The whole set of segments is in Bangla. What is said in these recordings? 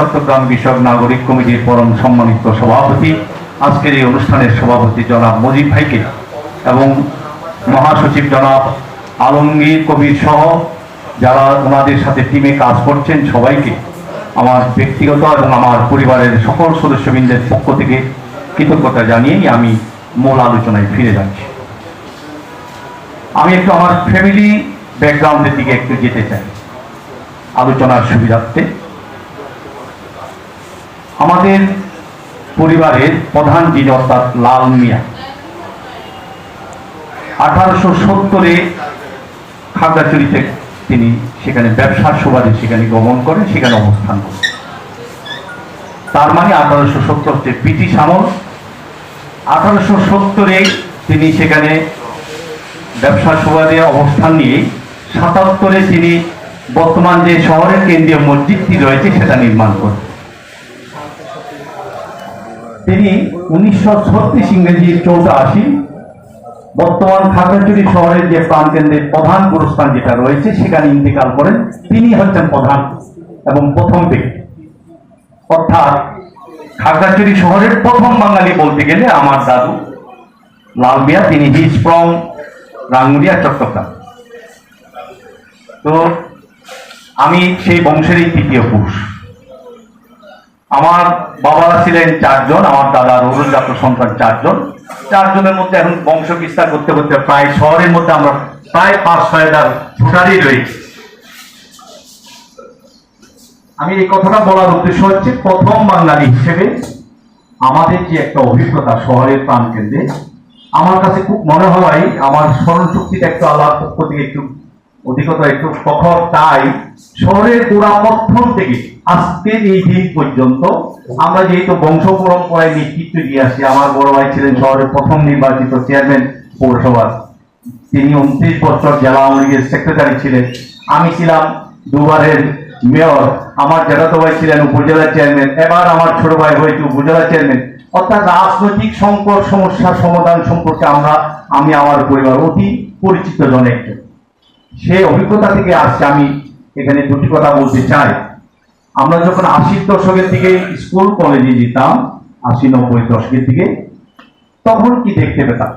চট্টগ্রাম বিষয়ক নাগরিক কমিটির পরম সম্মানিত সভাপতি। আজকের এই অনুষ্ঠানের সভাপতি জনাব মজিব ভাইকে এবং মহাসচিব জনাব আলমগীর কবির সহ যারা ওনাদের সাথে টিমে কাজ করছেন সবাইকে আমার ব্যক্তিগত এবং আমার পরিবারের সকল সদস্যবৃন্দের পক্ষ থেকে কৃতজ্ঞতা জানিয়েই আমি মূল আলোচনায় ফিরে যাচ্ছি। আমি একটু আমার ফ্যামিলি ব্যাকগ্রাউন্ডের দিকে একটু যেতে চাই। আলোচনার সুবিধার্থে আমাদের পরিবারের প্রধান যিনি, অর্থাৎ লাল মিয়া, আঠারোশো সত্তরে খাগড়াছড়িতে তিনি সেখানে ব্যবসার সুবাদে সেখানে গমন করেন, সেখানে অবস্থান করেন। তার মানে আঠারোশো সত্তর হচ্ছে ব্রিটিশ আমল। আঠারোশো সত্তরে তিনি সেখানে ব্যবসার সুবাদে অবস্থান নিয়ে সাতাত্তরে তিনি বর্তমান যে শহরের কেন্দ্রীয় মসজিদটি রয়েছে, সেটা নির্মাণ করেন। তিনি উনিশশো ছত্রিশ ইংরেজি চৌরাশি বর্তমান খাগড়াছড়ি শহরের যে প্রাণকেন্দ্রের প্রধান গুরুস্থান যেটা রয়েছে, সেখানে ইন্তেকাল করেন। তিনি হচ্ছেন প্রধান এবং প্রথম ব্যক্তি। অর্থাৎ খাগড়াছড়ি শহরের প্রথম বাঙালি বলতে গেলে আমার দাদু লাল মিয়া তিনি হিজ ফ্রম চট্টগ্রাম। তো আমি সেই বংশেরই তৃতীয় পুরুষ। আমার বাবারা ছিলেন চারজন, আমার দাদার অরুণজাত সন্তান চারজন। চারজনের মধ্যে এখন বংশ বিস্তার করতে করতে প্রায় শহরের মধ্যে আমরা প্রায় পাঁচ, ছয় হাজার ভোটারই রয়েছে। আমি এই কথাটা বলার উদ্দেশ্য হচ্ছে, প্রথম বাঙালি হিসেবে আমাদের যে একটা অভিজ্ঞতা শহরের প্রাণ কেন্দ্রে আমার কাছে খুব মনে হয়, আমার স্মরণ শক্তিটা একটু আল্লাহর পক্ষ থেকে একটু অধিকতা একটু প্রখর তাই শহরের গোড়া প্রথম থেকে আজকের এই দিন পর্যন্ত আমরা যেহেতু বংশ পরম্পরায় নেতৃত্ব দিয়ে আসি, আমার বড় ভাই ছিলেন শহরের প্রথম নির্বাচিত চেয়ারম্যান পৌরসভার। তিনি উনত্রিশ বছর জেলা আওয়ামী লীগের সেক্রেটারি ছিলেন। আমি ছিলাম দুবারের মেয়র, আমার জ্যাঠাতো ভাই ছিলেন উপজেলা চেয়ারম্যান, এবার আমার ছোট ভাই হয়েছে উপজেলা চেয়ারম্যান। অর্থাৎ রাজনৈতিক সংকট সমস্যার সমাধান সম্পর্কে আমরা, আমি আমার পরিবার অতি পরিচিত জন একজন। সেই অভিজ্ঞতা থেকে আসছে, আমি এখানে দুটি কথা বলতে চাই। আমরা যখন আশির দশকের দিকে স্কুল, কলেজে যেতাম, আশি, নব্বই দশকের দিকে, তখন কি দেখতে পেতাম?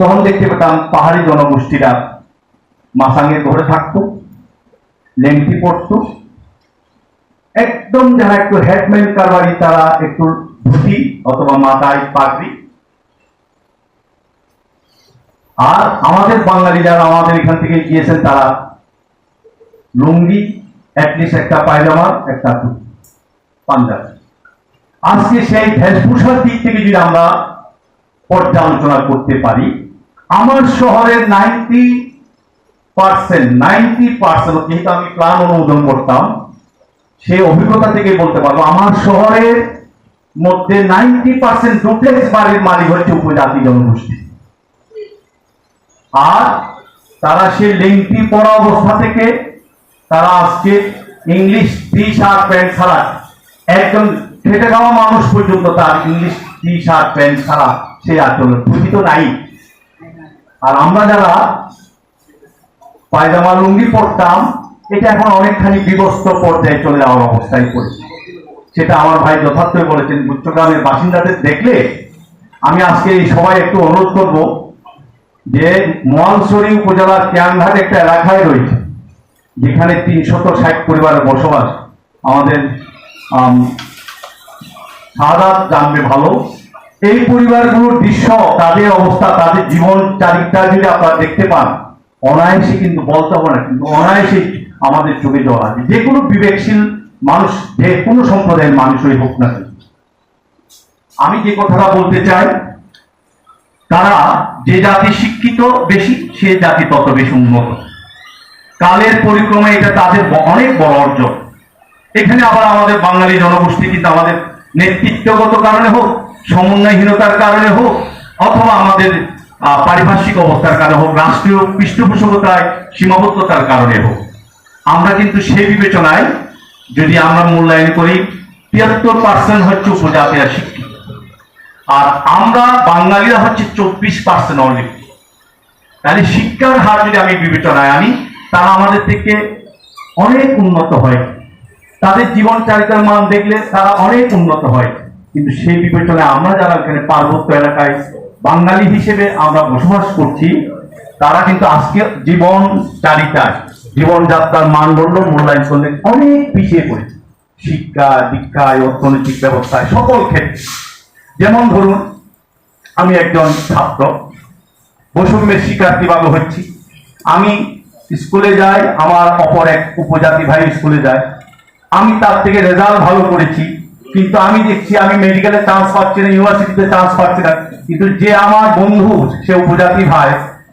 তখন দেখতে পেতাম পাহাড়ি জনগোষ্ঠীরা মাসাঙ্গে ঘরে থাকতো, লেংটি পড়তো একদম যারা একটু হেডম্যান কারবারি, তারা একটু ধুতি অথবা মাথায় পাগড়ি আর আমাদের বাঙালি যারা আমাদের এখান থেকে গিয়েছেন, তারা লুঙ্গি অ্যাটলিস্ট একটা পায়জামা, একটা পাঞ্জাবি। আজকে সেই ভেষভূষার দিক থেকে যদি আমরা পর্যালোচনা করতে পারি, আমার শহরের নাইনটি পার্সেন্ট নাইনটি পার্সেন্ট যেহেতু আমি প্ল্যান অনুমোদন করতাম, সেই অভিজ্ঞতা থেকে বলতে পারব, আমার শহরের মধ্যে নাইনটি পার্সেন্ট ডুপ্লেক্স বাড়ির মালিক হচ্ছে উপজাতি জনগোষ্ঠী। আর তারা সে লিঙ্কটি পড়া অবস্থা থেকে তারা আজকে ইংলিশ টি শার্ট প্যান্ট ছাড়া একজন খেটে খাওয়া মানুষ পর্যন্ত তার ইংলিশ টি শার্ট প্যান্ট ছাড়া সে আচরণ ধুতি তো নাই। আর আমরা যারা পায়জামা, লুঙ্গি পরতাম, এটা এখন অনেকখানি বিবস্ত পর্যায়ে চলে যাওয়ার অবস্থায় পড়েছে। সেটা আমার ভাই যথার্থই বলেছেন, গুচ্ছগ্রামের বাসিন্দাদের দেখলে আমি আজকে এই সবাই একটু অনুরোধ করব যে মোয়ালসরি উপজেলার ক্যানঘাট একটা এলাকায় রয়েছে, যেখানে তিনশত ষাট পরিবারের বসবাস। আমাদের সাদাত জানবে ভালো। এই পরিবারগুলোর দৃশ্য, তাদের অবস্থা, তাদের জীবন চারিত্রা যদি আপনারা দেখতে পান, অনায়াসে কিন্তু বলতে হবে না, কিন্তু অনায়াসে আমাদের চোখে জল আছে যে কোনো বিবেকশীল মানুষ, যে কোনো সম্প্রদায়ের মানুষই হোক না আমি যে কথাটা বলতে চাই তারা যে জাতি শিক্ষিত বেশি, সে জাতি তত বেশি উন্নত। কালের পরিক্রমে এটা তাদের অনেক বড় অর্জন। এখানে আবার আমাদের বাঙালি জনগোষ্ঠী কিন্তু আমাদের নেতৃত্বগত কারণে হোক, সমন্বয়হীনতার কারণে হোক, অথবা আমাদের পারিপার্শ্বিক অবস্থার কারণে হোক, রাষ্ট্রীয় পৃষ্ঠপোষকতায় সীমাবদ্ধতার কারণে হোক। আমরা কিন্তু সেই বিবেচনায় যদি আমরা মূল্যায়ন করি, তিয়াত্তর পার্সেন্ট হচ্ছে উপজাতীয় শিক্ষিত। আর আমরা বাঙালিরা হচ্ছে চব্বিশ পার্সেন্ট অনলি তাহলে শিক্ষার হার যদি আমি বিবেচনায় আনি তারা আমাদের থেকে অনেক উন্নত হয়। তাদের জীবন চারিতার মান দেখলে তারা অনেক উন্নত হয়। কিন্তু সেই বিবেচনায় আমরা যারা এখানে পার্বত্য এলাকায় বাঙালি হিসেবে আমরা বসবাস করছি, তারা কিন্তু আজকে জীবন চারিতায় জীবনযাত্রার মানদণ্ড মূল্যায়ন করলে অনেক পিছিয়ে পড়েছে। শিক্ষা দীক্ষায় অর্থনৈতিক ব্যবস্থায় সকল ক্ষেত্রে। যেমন ধরুন, আমি একজন ছাত্র, বৈষম্যের শিকার কীভাবে হচ্ছি? আমি স্কুলে যাই, আমার অপর এক উপজাতি ভাই স্কুলে যায়। আমি তার থেকে রেজাল্ট ভালো করেছি, কিন্তু আমি দেখছি আমি মেডিকেলে চান্স পাচ্ছি না ইউনিভার্সিটিতে চান্স পাচ্ছি না। কিন্তু যে আমার বন্ধু, সে উপজাতি ভাই,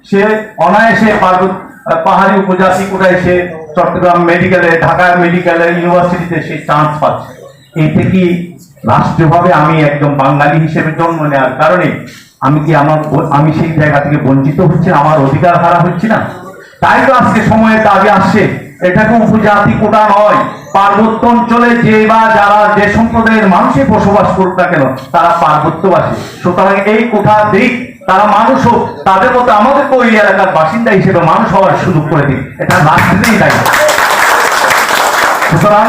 সে অনায়াসে পার্বত পাহাড়ি উপজাতি কোথায় সে চট্টগ্রাম মেডিকেলে ঢাকা মেডিকেলে ইউনিভার্সিটিতে সে চান্স পাচ্ছে। এতে কি রাষ্ট্রীয়ভাবে আমি একজন বাঙালি হিসেবে জন্ম নেওয়ার কারণে আমি কি আমার আমি সেই জায়গা থেকে বঞ্চিত হচ্ছে, আমার অধিকার হারা হচ্ছে না? তাই তো আজকে সময়ের দাবি আসছে এটাকে উপজাতি কোটা নয়, পার্বত্য অঞ্চলে যে বা যারা যে সম্প্রদায়ের মানুষই বসবাস করুক না কেন, তারা পার্বত্যবাসী। সুতরাং এই কোঠা দিক, তারা মানুষ হোক, তাদের মতো আমাদের ওই এলাকার বাসিন্দা হিসেবে মানুষ হওয়ার সুযোগ করে দিক। এটা রাষ্ট্রেরই দায়িত্ব। সুতরাং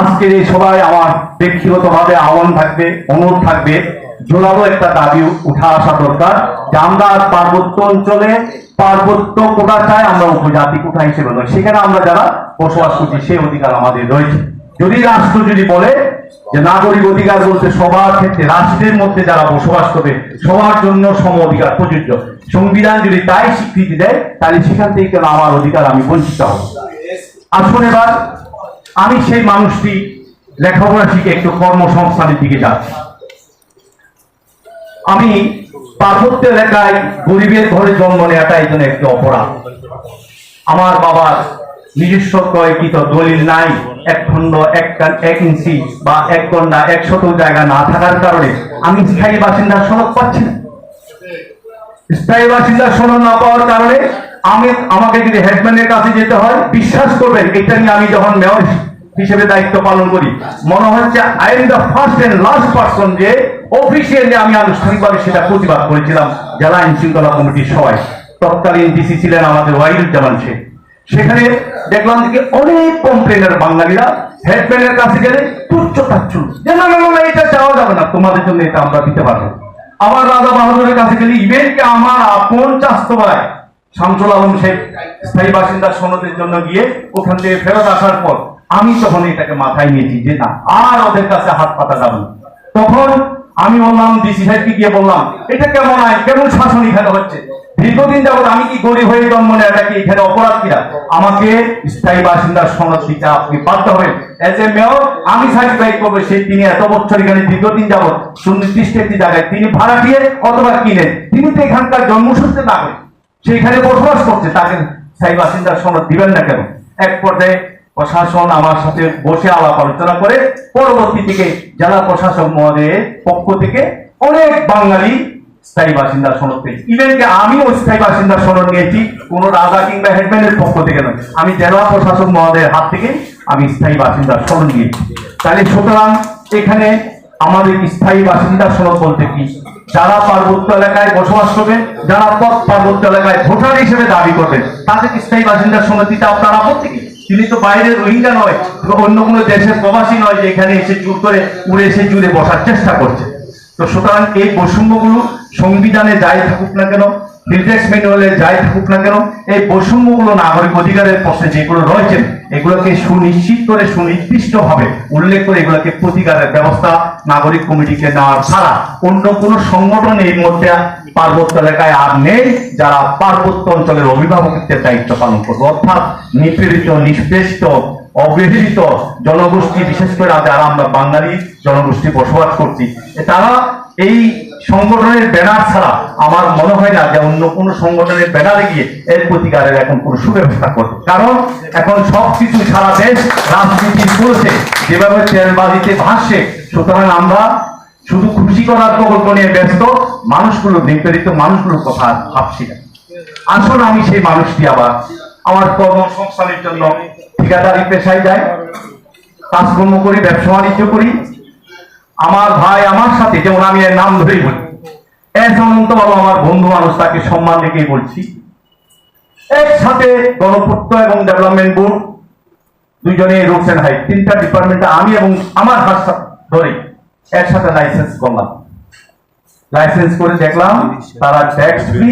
আজকের এই সবাই আমার ব্যক্তিগতভাবে আহ্বান থাকবে, অনুরোধ থাকবে, জোরালো একটা দাবি উঠা আসা দরকার যে আমরা পার্বত্য অঞ্চলে, পার্বত্য কোটা চাই আমরা উপজাতি কোটা হিসেবে নয়, সেখানে আমরা যারা বসবাস করছি সেই অধিকার আমাদের রয়েছে। যদি রাষ্ট্র যদি বলে যে নাগরিক অধিকার বলতে সবার ক্ষেত্রে রাষ্ট্রের মধ্যে যারা বসবাস করবে, সবার জন্য সম অধিকার প্রযোজ্য। সংবিধান যদি তাই স্বীকৃতি দেয়, তাহলে সেখান থেকে কেন আমার অধিকার আমি বঞ্চিত হব? আসুন এবার আমি সেই মানুষটি লেখাপড়া শিখে একটু কর্মসংস্থানের দিকে যাচ্ছি। আমি পার্বত্য এলাকায় গরিবের ঘরে জন্ম নেওয়াটা এই জন্য একটি অপরাধ। আমার বাবার নিজস্ব ক্রয়কৃত দলিল নাই, এক খণ্ড, এক এক ইঞ্চি বা এক গন্ডা এক শত জায়গা না থাকার কারণে আমি স্থায়ী বাসিন্দার সনদ পাচ্ছি না। স্থায়ী বাসিন্দার সনদ না পাওয়ার কারণে আমি আমাকে যদি হেডম্যানের কাছে যেতে হয়, বিশ্বাস করবেন, এটা নিয়ে আমি যখন মেয়র হিসেবে দায়িত্ব পালন করি, মনে হচ্ছে I am the first and last person যে অফিসিয়ালি আমি আনুষ্ঠানিকভাবে সেটা প্রতিবাদ করেছিলাম জেলা আইন শৃঙ্খলা কমিটির সবাই তৎকালীন ডিসি ছিলেন আমাদের ওয়াহিদুজ্জামান শেখ। সেখানে দেখলাম যে অনেক কমপ্লেনের বাঙালিরা হেডম্যানের কাছে গেলে তুচ্ছ তাচ্ছুল যে না না এটা চাওয়া যাবে না, তোমাদের জন্য এটা আমরা দিতে পারব। আমার রাজা বাহাদুরের কাছে গেলে ইভেন্টকে আমার আপন চাস্তো ভাই স্থায়ী বাসিন্দা সনদের জন্য গিয়ে ওখান থেকে ফেরত আসার পর আমি তখন এটাকে মাথায় নিয়েছি যে না, আর ওদের কাছে হাত পাতা যাবে তখন আমি বললাম, ডিসি সাহেবকে গিয়ে বললাম, এটা কেমন আইন? কেমন শাসন এখানে হচ্ছে? দীর্ঘদিন যাবত আমি কি গরিব হয়ে জন্ম কি এখানে অপরাধ কিনা? আমাকে স্থায়ী বাসিন্দার সনদ দিতে আপনি বাধ্য হবেন। এজ এ মেয়র আমি সার্টিফাই করব সেই তিনি এত বছর এখানে দীর্ঘদিন যাবত সুনির্দিষ্ট একটি জায়গায় তিনি ভাড়া দিয়ে অথবা কিনে তিনি তো এখানকার জন্মসূত্রে নাগরিক। সেইখানে বসবাস করছে, তাকে স্থায়ী বাসিন্দার সনদ দিবেন না কেন? এক পর্যায়ে প্রশাসন আমার সাথে বসে আলাপ আলোচনা করে পরবর্তী থেকে জেলা প্রশাসক মহোদয়ের পক্ষ থেকে অনেক বাঙালি স্থায়ী বাসিন্দার সনদ পেয়েছি। ইভেন কি আমিও স্থায়ী বাসিন্দার সনদ নিয়েছি, কোন রাজা কিংবা হেডম্যানের পক্ষ থেকে নয়। আমি জেলা প্রশাসক মহোদয়ের হাত থেকে আমি স্থায়ী বাসিন্দার সনদ নিয়েছি। তাহলে সুতরাং এখানে আমাদের স্থায়ী বাসিন্দার সনদ বলতে কি? যারা পার্বত্য এলাকায় বসবাস করবেন যারা পার্বত্য এলাকায় ভোটার হিসেবে দাবি করবেন তাদের স্থায়ী বাসিন্দার সমিতিতে আপনার আপত্তি কি তিনি তো বাইরের রোহিঙ্গা নয়, অন্য কোনো দেশের প্রবাসী নয় যে এখানে এসে জোর করে উড়ে এসে জুড়ে বসার চেষ্টা করছে। তো সুতরাং এই বৈষম্যগুলো সংবিধানে যাই থাকুক না কেন নির্দেশ ম্যানুয়ালে যাই থাকুক না কেন, এই বৈষম্যগুলো নাগরিক অধিকারের প্রশ্নে যেগুলো রয়েছে, এগুলোকে সুনিশ্চিত করে সুনির্দিষ্ট ভাবে উল্লেখ করে এগুলোকে প্রতিকারের ব্যবস্থা নাগরিক কমিটিকে নেওয়ার ছাড়া অন্য কোনো সংগঠন এর মধ্যে পার্বত্য এলাকায় আর নেই, যারা পার্বত্য অঞ্চলের অভিভাবকত্বের দায়িত্ব পালন করবে। অর্থাৎ নিপীড়িত নিষ্পেষিত অবহেলিত জনগোষ্ঠী, বিশেষ করে যারা আমরা বাঙালি জনগোষ্ঠী বসবাস করছি তারা এই সংগঠনের ব্যানার ছাড়া আমার মনে হয় না যে অন্য কোনো সংগঠনের ব্যানারে গিয়ে এর প্রতিকারের এখন কোনো সুব্যবস্থা করবে। কারণ এখন সবকিছু সারা দেশ রাজনীতি চলছে, যেভাবে তেলবাজিতে ভাসছে, সুতরাং আমরা শুধু খুশি করার প্রকল্প নিয়ে ব্যস্ত, মানুষগুলো নিপীড়িত মানুষগুলোর কথা ভাবছি না। আসুন আমি সেই মানুষটি আবার আমার কর্মসংস্থানের জন্য ঠিকাদারি পেশায় যাই, কাজকর্ম করি, ব্যবসা বাণিজ্য করি। আমার ভাই আমার সাথে, যেমন আমি এর নাম ধরেই বলি এস অনন্ত বাবু আমার বন্ধু মানুষ, তাকে সম্মান রেখেই বলছি। একসাথে গণপূর্ত এবং ডেভেলপমেন্ট বোর্ড, দুইজনে রুটস এন্ড হাইট, তিনটা ডিপার্টমেন্টে আমি এবং আমার ভাষা ধরে একসাথে লাইসেন্স করলাম। লাইসেন্স করে দেখলাম তারা ট্যাক্স ফ্রি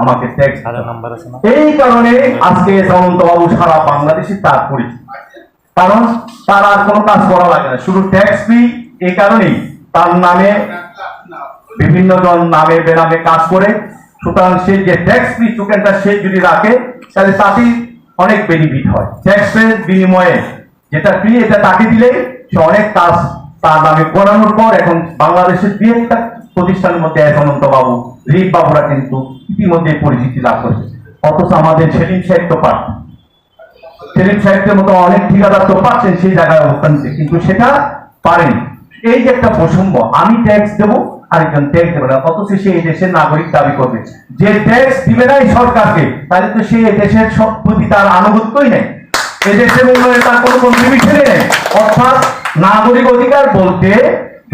আমাকে ট্যাক্স নাম্বার আছে না? এই কারণে আজকে বাবু সারা বাংলাদেশে তার পরিচিত। কারণ তার আর কোনো কাজ করা লাগে না। শুধু ট্যাক্স ফ্রি এই কারণেই তার নামে বিভিন্ন জন নামে বেনামে কাজ করে। সুতরাং সে যে ট্যাক্স ফ্রি টোকেনটা সে যদি রাখে তাহলে তাতেই অনেক বেনিফিট হয়। ট্যাক্সের বিনিময়ে যেটা ফ্রি এটা তাকে দিলেই সে অনেক কাজ তার নামে করানোর পর এখন বাংলাদেশের দুই একটা প্রতিষ্ঠানের মধ্যে অনন্ত বাবু রিক বাবুরা কিন্তু ইতিমধ্যে পরিচিতি লাভ করেছে। অথচ আমাদের সেলিম সাহেব তো পাঠ সেলিম সাহেবের মতো অনেক ঠিকাদার তো পাচ্ছেন সেই জায়গায় অবস্থান কিন্তু সেটা পারেন। এই যে একটা বৈষম্য আমি ট্যাক্স দেবো, আরেকজন ট্যাক্স দেবে না, অথচ সে এই দেশের নাগরিক দাবি করবে। যে ট্যাক্স দিবে না এই সরকারকে, তাহলে তো সে দেশের প্রতি তার আনুগত্যই নেই। এই দেশের উন্নয়নে তার কোনো কন্ট্রিবিউশনই নেই। অর্থাৎ নাগরিক অধিকার বলতে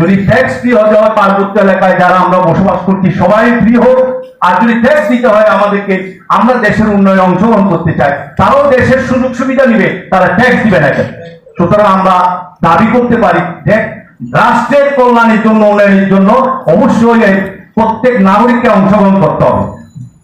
যদি ট্যাক্স ফ্রি হতে হয় পার্বত্য এলাকায় যারা আমরা বসবাস করছি, সবাই ফ্রি হোক। আর যদি ট্যাক্স দিতে হয় আমাদেরকে, আমরা দেশের উন্নয়নে অংশগ্রহণ করতে চাই। তারাও দেশের সুযোগ সুবিধা নিবে, তারা ট্যাক্স দিবে না? সুতরাং আমরা দাবি করতে পারি যে, রাষ্ট্রের কল্যাণের জন্য, উন্নয়নের জন্য অবশ্যই প্রত্যেক নাগরিককে অংশগ্রহণ করতে হবে।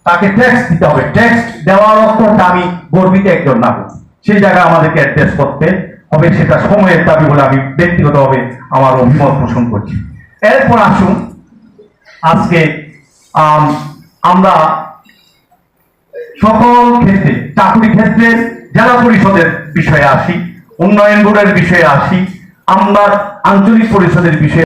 তাকে ট্যাক্স দিতে হবে। ট্যাক্স দেওয়ার অর্থ আমি গর্বিত একজন নাগরিক। সেই জায়গায় আমাদেরকে অ্যাড্রেস করতে হবে সেটা সময়ের দাবি বলে আমি ব্যক্তিগতভাবে আমার অভিমত পোষণ করছি। এরপর আসুন আজকে আম, আমরা সকল ক্ষেত্রে চাকরি ক্ষেত্রে জেলা পরিষদের বিষয়ে আসি উন্নয়ন বোর্ডের বিষয়ে আসি আমরা আঞ্চলিক পরিষদের বিষয়ে